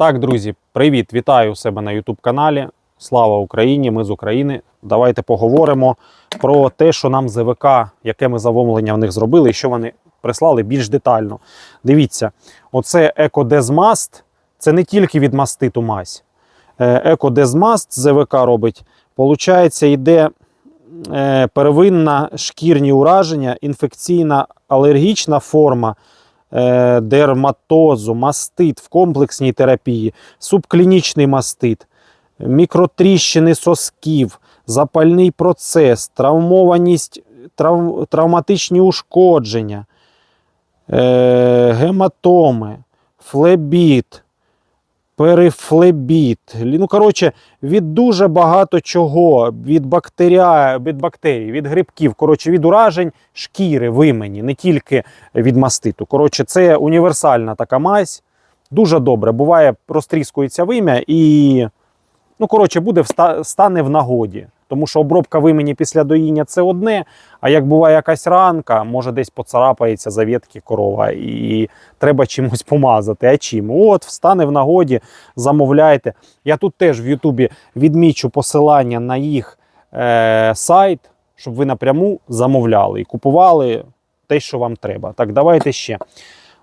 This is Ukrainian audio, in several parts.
Так, друзі, привіт! Вітаю у себе на YouTube каналі. Слава Україні! Ми з України. Давайте поговоримо про те, що нам ЗВК, яке ми замовлення в них зробили, і що вони прислали більш детально. Дивіться, оце Екодезмаст, це не тільки від маститу мазь. Екодезмаст ЗВК робить. Получається, йде е, первинна шкірні ураження, інфекційна алергічна форма дерматозу, мастит в комплексній терапії, субклінічний мастит, мікротріщини сосків, запальний процес, травмованість, трав, травматичні ушкодження, е, гематоми, флебіт, перифлебіт. Ну, коротше, від дуже багато чого, від, бактерія, від бактерій, від грибків, коротше, від уражень шкіри вимені, не тільки від маститу. Коротше, це універсальна така мазь. Дуже добре. Буває, розтріскується вим'я і, ну, коротше, буде стане в нагоді. Тому що обробка вимені після доїння це одне. А як буває якась ранка, може десь поцарапається зав'ятки корова, і треба чимось помазати. А чим? От, встане в нагоді, замовляйте. Я тут теж в Ютубі відмічу посилання на їх е, сайт, щоб ви напряму замовляли і купували те, що вам треба. Так, давайте ще.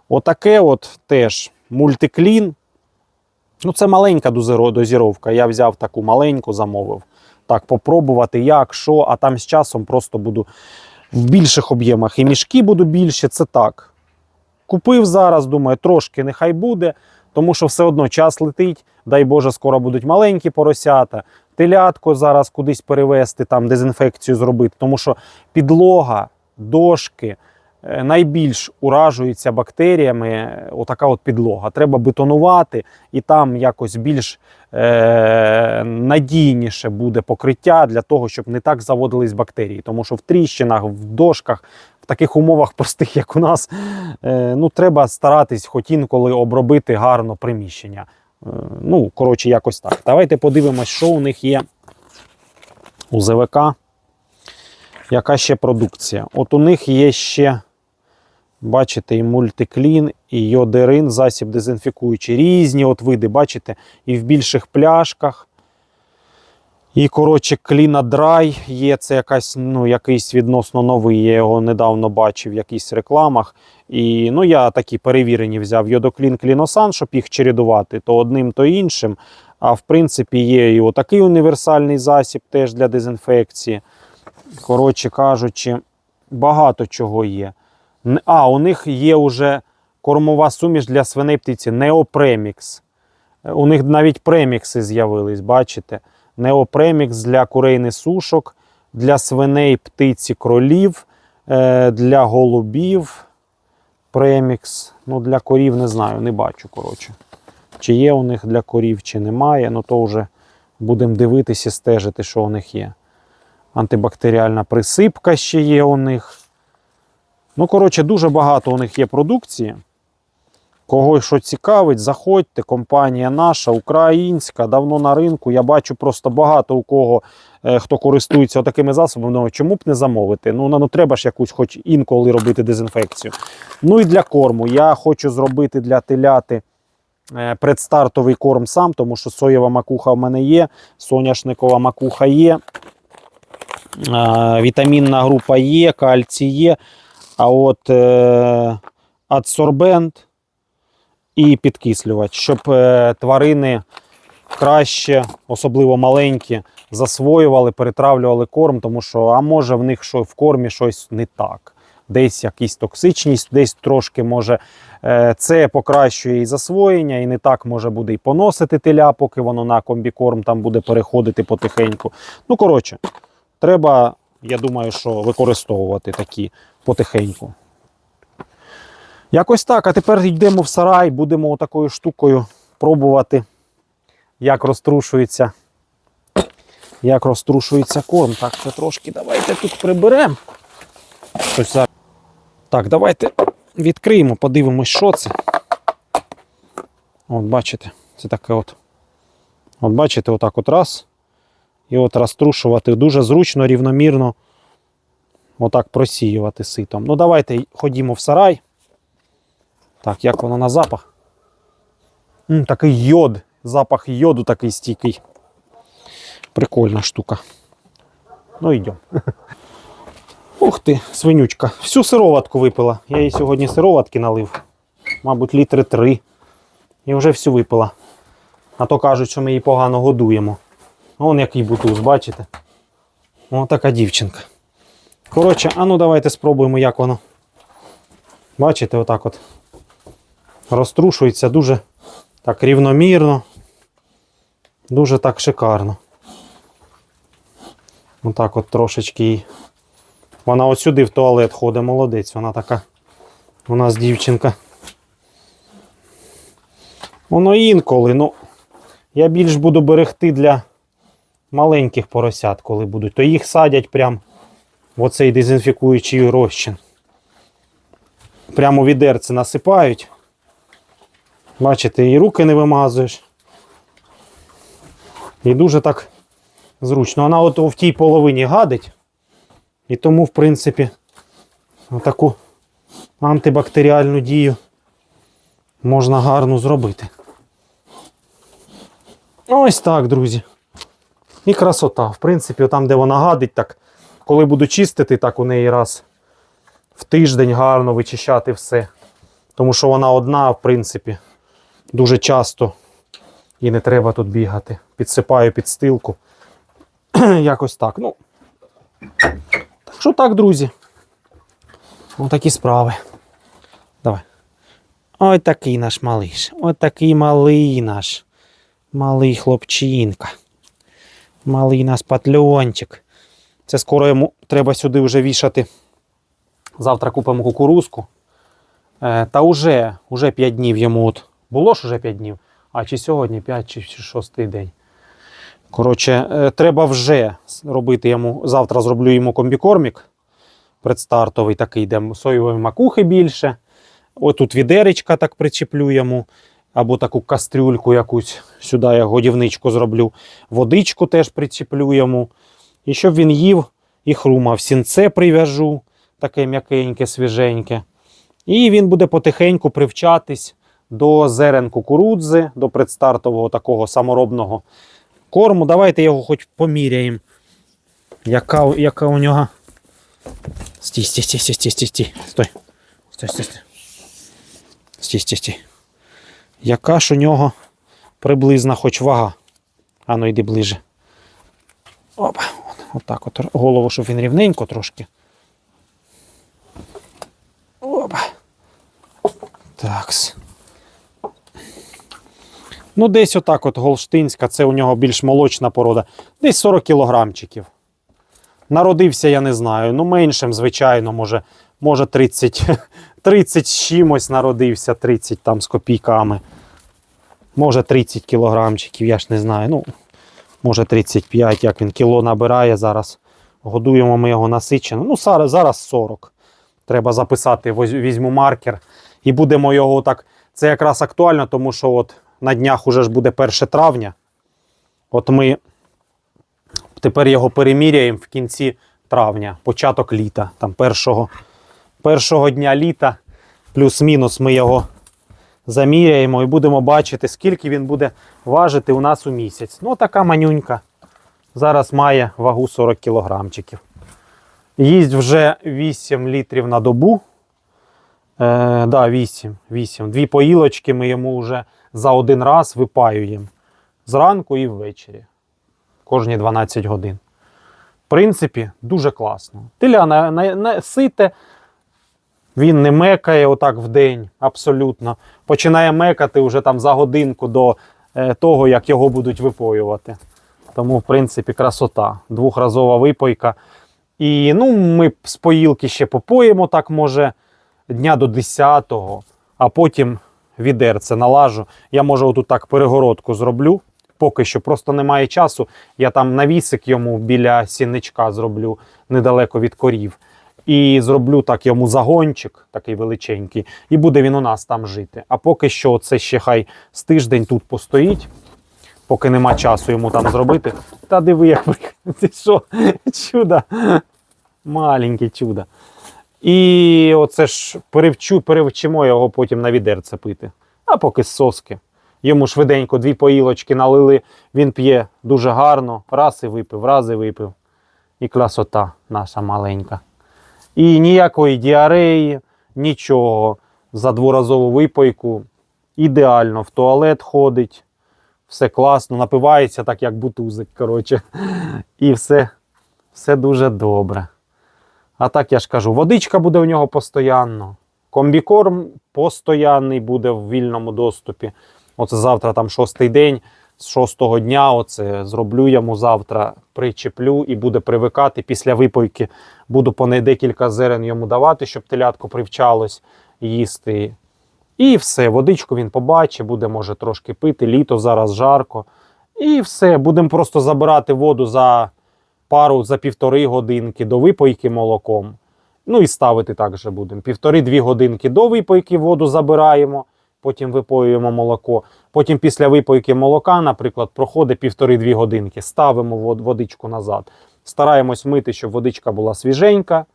Отаке от теж мультиклін. Ну, це маленька дозіровка. Я взяв таку маленьку, замовив. Так, попробувати, як, що, а там з часом просто буду в більших об'ємах. І мішки буду більше, це так. Купив зараз, думаю, трошки нехай буде, тому що все одно час летить. Дай Боже, скоро будуть маленькі поросята, телятко зараз кудись перевезти, там дезінфекцію зробити, тому що підлога, дошки найбільш уражуються бактеріями. е, Отака от підлога. Треба бетонувати, і там якось більш е, надійніше буде покриття для того, щоб не так заводились бактерії. Тому що в тріщинах, в дошках, в таких умовах простих, як у нас, е, ну, треба старатись хоч інколи обробити гарно приміщення. Е, ну, коротше, якось так. Давайте подивимось, що у них є у ЗВК. Яка ще продукція? От у них є ще, бачите, і мультиклін, і йодерин, засіб дезінфікуючий. Різні от види, бачите, і в більших пляшках. І, коротше, Кліна Драй є, це якась, ну, якийсь відносно новий. Я його недавно бачив в якихось рекламах. І ну, я такі перевірені взяв Йодоклін Кліносан, щоб їх чередувати, то одним, то іншим. А в принципі, є і отакий універсальний засіб теж для дезінфекції. Коротше кажучи, багато чого є. А, у них є вже кормова суміш для свиней птиці Неопремікс. Е, У них навіть премікси з'явились, бачите? Неопремікс для курей несушок, для свиней, птиці, кролів, е, для голубів. Премікс. Ну, для корів не знаю, не бачу, коротше. Чи є у них для корів, чи немає. Ну то вже будемо дивитися стежити, що у них є. Антибактеріальна присипка ще є у них. Ну, коротше, дуже багато у них є продукції. Кого що цікавить, заходьте. Компанія наша, українська, давно на ринку. Я бачу просто багато у кого, е, хто користується такими засобами. Думаю, чому б не замовити? Ну, ну треба ж якусь хоч інколи робити дезінфекцію. Ну і для корму. Я хочу зробити для теляти е, предстартовий корм сам, тому що соєва макуха в мене є, соняшникова макуха є. Вітамінна група є, кальцій є. А от е, адсорбент і підкислювач, щоб е, тварини краще, особливо маленькі, засвоювали, перетравлювали корм, тому що, а може в них що в кормі щось не так. Десь якась токсичність, десь трошки може е, це покращує і засвоєння, і не так може буде і поносити теля, поки воно на комбікорм там буде переходити потихеньку. Ну, коротше, треба, я думаю, що використовувати такі потихеньку. Якось так. А тепер йдемо в сарай, будемо такою штукою пробувати, як розтрушується. Як розтрушується корм. Так, це трошки давайте тут приберемо. Так, давайте відкриємо, подивимось, що це. От, бачите, це таке от. От бачите, отак от раз. І от розтрушувати дуже зручно, рівномірно. Отак просіювати ситом. Ну, давайте ходімо в сарай. Так, як воно на запах? М, такий йод, запах йоду такий стійкий. Прикольна штука. Ну, йдемо. Ух ти, свинючка. Всю сироватку випила. Я їй сьогодні сироватки налив. Мабуть, літри три. І вже всю випила. А то кажуть, що ми її погано годуємо. Вон який бутуз, бачите? О, така дівчинка. Коротше, а ну давайте спробуємо, як воно. Бачите, отак от. Розтрушується дуже так рівномірно. Дуже так шикарно. Отак от трошечки. Вона от сюди в туалет ходить, молодець. Вона така у нас дівчинка. Воно інколи, ну, я більш буду берегти для маленьких поросят, коли будуть, то їх садять прям оцей дезінфікуючий розчин. Прямо відерце насипають. Бачите, і руки не вимазуєш. І дуже так зручно. Вона от в тій половині гадить. І тому, в принципі, таку антибактеріальну дію можна гарно зробити. Ось так, друзі. І красота. В принципі, там, де вона гадить, так, коли буду чистити, так у неї раз в тиждень гарно вичищати все. Тому що вона одна, в принципі, дуже часто і не треба тут бігати. Підсипаю під стилку. Якось так. Ну, так що так, друзі. Ось такі справи. Давай. Ой такий наш малиш. Ой такий малий наш. Малий хлопчинка. Малий наш патльончик. Це скоро йому треба сюди вже вішати. Завтра купимо кукурузку. Е, та вже, вже 5 днів йому от. Було ж уже 5 днів. А чи сьогодні 5 чи 6 день. Коротше, е, треба вже робити йому. Завтра зроблю йому комбікормік. Предстартовий такий, де соєвої макухи більше. Отут відеречка так причеплю йому. Або таку кастрюльку якусь сюди я годівничку зроблю. Водичку теж причеплю йому. І щоб він їв і хрумав. Сінце прив'яжу, таке м'якеньке, свіженьке. І він буде потихеньку привчатись до зерен кукурудзи, до предстартового такого саморобного корму. Давайте його хоч поміряємо. Яка, яка у нього. Стій, стій, стій, стій, стій, стій, стій. Стой. Стой, стой, стой. Стій, стій, стій. Яка ж у нього приблизна хоч вага? Ану, йди ближе. Опа, отак от голову, щоб він рівненько трошки. Опа. Такс. Ну, десь отак от голштинська, це у нього більш молочна порода. Десь 40 кілограмчиків. Народився, я не знаю. Ну, меншим, звичайно, може, може 30, 30 з чимось народився, 30 там з копійками. Може 30 кілограмчиків, я ж не знаю. Ну, може 35, як він кіло набирає зараз. Годуємо ми його насичено. Ну, зараз, зараз 40. Треба записати, візьму маркер. І будемо його так. Це якраз актуально, тому що от на днях уже ж буде 1 травня. От ми тепер його переміряємо в кінці травня, початок літа. Там першого, першого дня літа, плюс-мінус ми його заміряємо і будемо бачити, скільки він буде важити у нас у місяць. Ну, така манюнька. Зараз має вагу 40 кілограмчиків. Їсть вже 8 літрів на добу. Е, да, 8, 8. Дві поїлочки ми йому вже за один раз випаюємо. Зранку і ввечері. Кожні 12 годин. В принципі, дуже класно. Теля на, на, на, сите, він не мекає отак в день, абсолютно. Починає мекати вже там за годинку до е, того, як його будуть випоювати. Тому, в принципі, красота. Двохразова випойка. І ну, ми з поїлки ще попоїмо, так може, дня до 10-го, а потім відерце налажу. Я може отут так перегородку зроблю. Поки що просто немає часу. Я там навісик йому біля сінничка зроблю недалеко від корів. І зроблю так йому загончик, такий величенький, і буде він у нас там жити. А поки що це ще хай з тиждень тут постоїть, поки нема часу йому там зробити. Та диви, як ти що, чудо. Маленьке чудо. І оце ж перевчу, перевчимо його потім на відерце пити. А поки з соски. Йому швиденько дві поїлочки налили, він п'є дуже гарно, раз і випив, раз і випив. І красота наша маленька. І ніякої діареї, нічого. За дворазову випойку. Ідеально в туалет ходить. Все класно, напивається так, як бутузик. коротше. І все, все дуже добре. А так я ж кажу, водичка буде у нього постійно. Комбікорм постоянний буде в вільному доступі. Оце завтра там шостий день. З шостого дня оце зроблю йому завтра, причеплю і буде привикати. Після випойки буду по не декілька зерен йому давати, щоб телятко привчалось їсти. І все, водичку він побачить, буде, може, трошки пити, літо зараз жарко. І все, будемо просто забирати воду за пару, за півтори годинки до випойки молоком. Ну і ставити так же будемо. Півтори-дві годинки до випойки воду забираємо, потім випоюємо молоко. Потім після випойки молока, наприклад, проходить півтори-дві годинки. Ставимо водичку назад. Стараємось мити, щоб водичка була свіженька.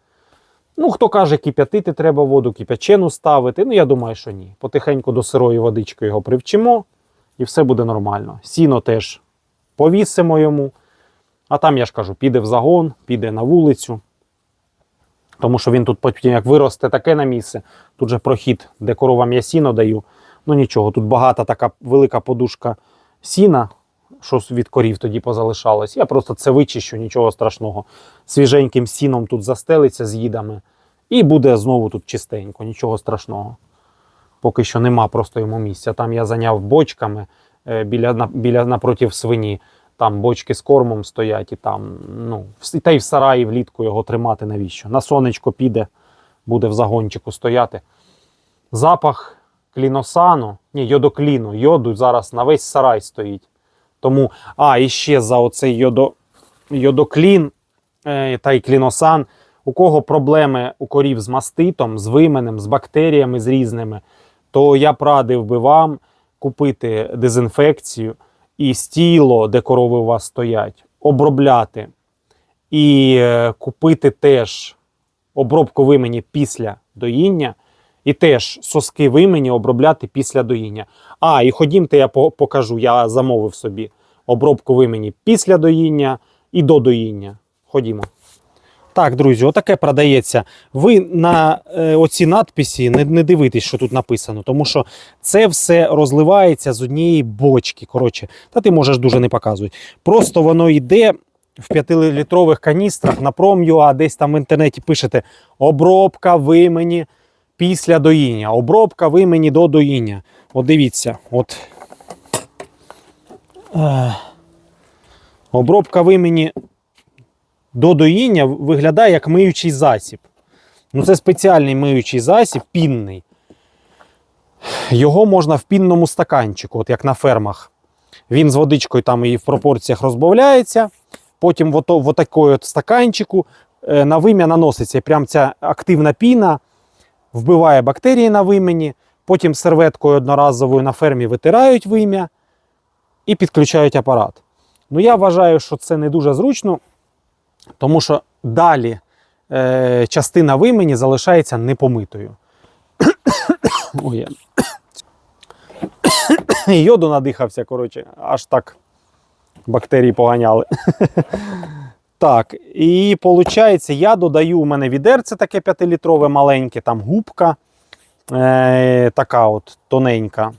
Ну, хто каже, кип'ятити треба воду, кип'ячену ставити. Ну, я думаю, що ні. Потихеньку до сирої водички його привчимо, і все буде нормально. Сіно теж повісимо йому. А там, я ж кажу, піде в загон, піде на вулицю. Тому що він тут потім, як виросте таке на місце, тут же прохід, де коровам я сіно даю. Ну нічого, тут багата така велика подушка сіна, що від корів тоді позалишалось. Я просто це вичищу, нічого страшного. Свіженьким сіном тут застелиться з їдами. І буде знову тут чистенько, нічого страшного. Поки що нема просто йому місця. Там я зайняв бочками е, біля, біля напротив свині. Там бочки з кормом стоять, і там, ну, та й в сараї влітку його тримати навіщо? На сонечко піде, буде в загончику стояти. Запах кліносану, ні, йодокліну, йоду зараз на весь сарай стоїть. Тому, а, і ще за оцей йодо, йодоклін е, та й кліносан. У кого проблеми у корів з маститом, з вименем, з бактеріями з різними, то я б радив би вам купити дезінфекцію і стіло, де корови у вас стоять, обробляти. І е, купити теж обробку вимені після доїння, і теж соски вимені обробляти після доїння. А, і ходімте, я покажу, я замовив собі обробку вимені після доїння і до доїння. Ходімо. Так, друзі, отаке продається. Ви на е, оці надписі не, не дивитесь, що тут написано, тому що це все розливається з однієї бочки. Коротше, та ти можеш дуже не показувати. Просто воно йде в 5-літрових каністрах на Prom.ua, десь там в інтернеті пишете обробка вимені після доїння, обробка вимені до доїння. От дивіться, от. Е, обробка вимені до доїння виглядає як миючий засіб. Ну, це спеціальний миючий засіб, пінний. Його можна в пінному стаканчику, от як на фермах. Він з водичкою там і в пропорціях розбавляється. Потім в, ото, в отакої от стаканчику е, на вим'я наноситься. І прям ця активна піна вбиває бактерії на вимені. Потім серветкою одноразовою на фермі витирають вим'я і підключають апарат. Ну, я вважаю, що це не дуже зручно, тому що далі е, частина вимені залишається непомитою. Йоду надихався, коротше, аж так бактерії поганяли. так, і виходить, я додаю у мене відерце таке 5-літрове маленьке, там губка е, така от тоненька,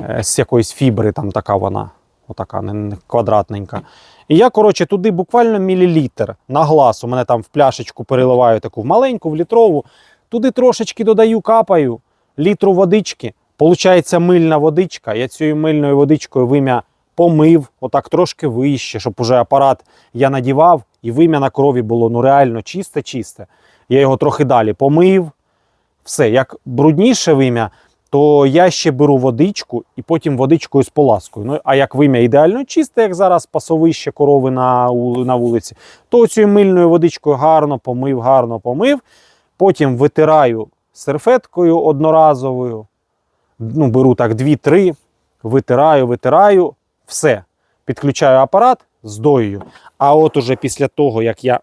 е, з якоїсь фібри, там така вона, отака не, не квадратненька. І я, коротше, туди буквально мілілітр на глаз. У мене там в пляшечку переливаю таку в маленьку, в літрову. Туди трошечки додаю, капаю літру водички. Получається мильна водичка. Я цією мильною водичкою вим'я помив, отак трошки вище, щоб уже апарат я надівав, і вим'я на корові було ну реально чисте-чисте. Я його трохи далі помив. Все, як брудніше вим'я, то я ще беру водичку і потім водичкою з поласкою. Ну, а як вим'я ідеально чисте, як зараз пасовище корови на, на вулиці, то цією мильною водичкою гарно помив, гарно помив. Потім витираю серфеткою одноразовою. Ну, беру так 2-3, витираю, витираю, все. Підключаю апарат, здоюю. А от уже після того, як я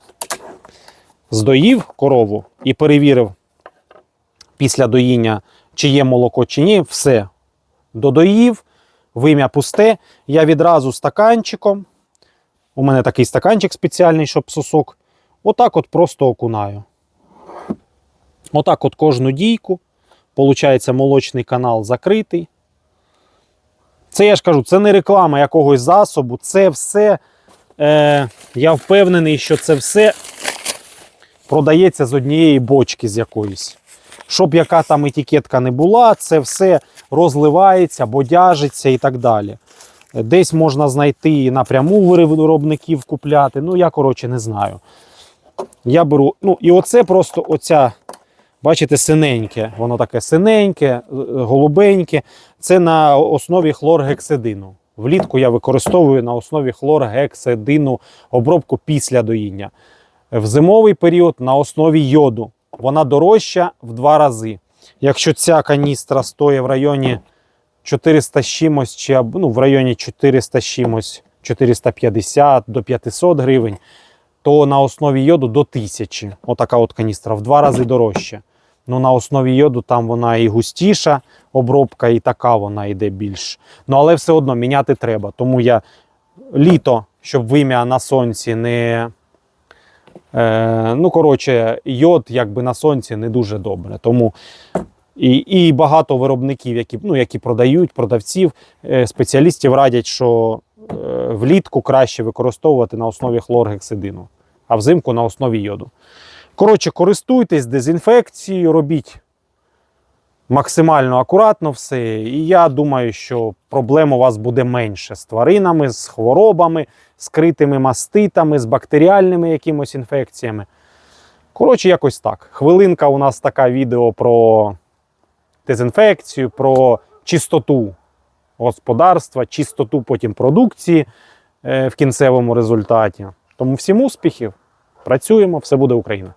здоїв корову і перевірив після доїння, чи є молоко, чи ні, все. додоїв, вим'я пусте. Я відразу стаканчиком. У мене такий стаканчик спеціальний, щоб сосок. Отак от просто окунаю. Отак от кожну дійку. Получається, молочний канал закритий. Це я ж кажу, це не реклама якогось засобу, це все. Е, я впевнений, що це все продається з однієї бочки з якоїсь. Щоб яка там етикетка не була, це все розливається, бодяжиться і так далі. Десь можна знайти напряму виробників купляти. Ну, я, коротше, не знаю. Я беру. Ну, і оце просто оця, бачите, синеньке. Воно таке синеньке, е, голубеньке. Це на основі хлоргексидину. Влітку я використовую на основі хлоргексидину обробку після доїння. В зимовий період на основі йоду. Вона дорожча в два рази. Якщо ця каністра стоїть в районі 400 з чимось, чи ну, в районі 400 з чимось, 450 до 500 гривень, то на основі йоду до 1000. Отака от каністра в два рази дорожче. Ну, на основі йоду там вона і густіша обробка, і така вона йде більш. Ну, але все одно міняти треба. Тому я літо, щоб вим'я на сонці не. Е, ну, коротше, йод якби на сонці не дуже добре. Тому і, і багато виробників, які, ну, які продають, продавців, е, спеціалістів радять, що е, влітку краще використовувати на основі хлоргексидину, а взимку на основі йоду. Коротше, користуйтесь дезінфекцією, робіть максимально акуратно все. І я думаю, що проблем у вас буде менше з тваринами, з хворобами, з критими маститами, з бактеріальними якимось інфекціями. Коротше, якось так. Хвилинка у нас така відео про дезінфекцію, про чистоту господарства, чистоту потім продукції е, в кінцевому результаті. Тому всім успіхів, працюємо, все буде Україна.